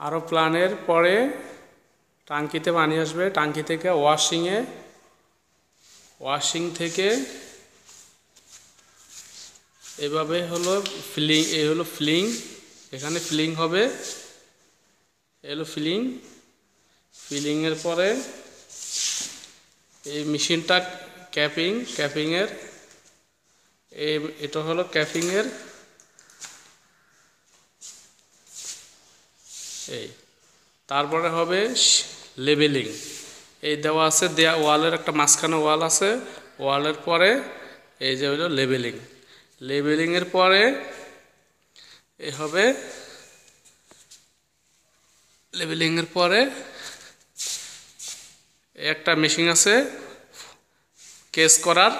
আরও প্ল্যানের পরে টাঙ্কিতে পানি আসবে। টাঙ্কি থেকে ওয়াশিংয়ে ওয়াশিং থেকে এভাবে হলো ফিলিং এই হলো ফিলিং এখানে ফিলিং হবে। এ হলো ফিলিং ফিলিংয়ের পরে এই মেশিনটা ক্যাপিং ক্যাপিংয়ের এটা হলো ক্যাপিংয়ের এই। তারপরে হবে লেবেলিং। এই দেওয়া আছে, দেয়া ওয়ালের একটা মাঝখানে ওয়াল আছে। ওয়ালের পরে এই যে হলো লেবেলিং। লেবেলিংয়ের পরে এ হবে, লেবেলিংয়ের পরে একটা মেশিন আছে কেস করার।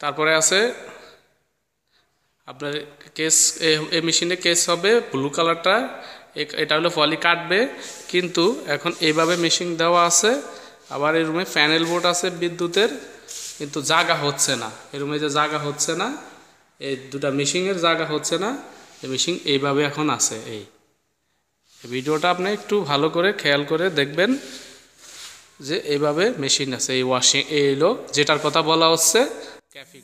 তারপরে আছে আপনার কেস এই মেশিনে কেস হবে, ব্লু কালারটা এটা হলো ফলি কাটবে, কিন্তু এখন এইভাবে মেশিন দেওয়া আছে। আবার এই রুমে প্যানেল বোর্ড আছে বিদ্যুতের, কিন্তু জায়গা হচ্ছে না। এই রুমে যে জায়গা হচ্ছে না, এই দুটা মেশিনের জায়গা হচ্ছে না, এই মেশিন এইভাবে এখন আছে এই। ভিডিওটা আপনি একটু ভালো করে খেয়াল করে দেখবেন যে এইভাবে মেশিন আছে, এই ওয়াশিং এই হলো যেটার কথা বলা হচ্ছে ক্যাফিং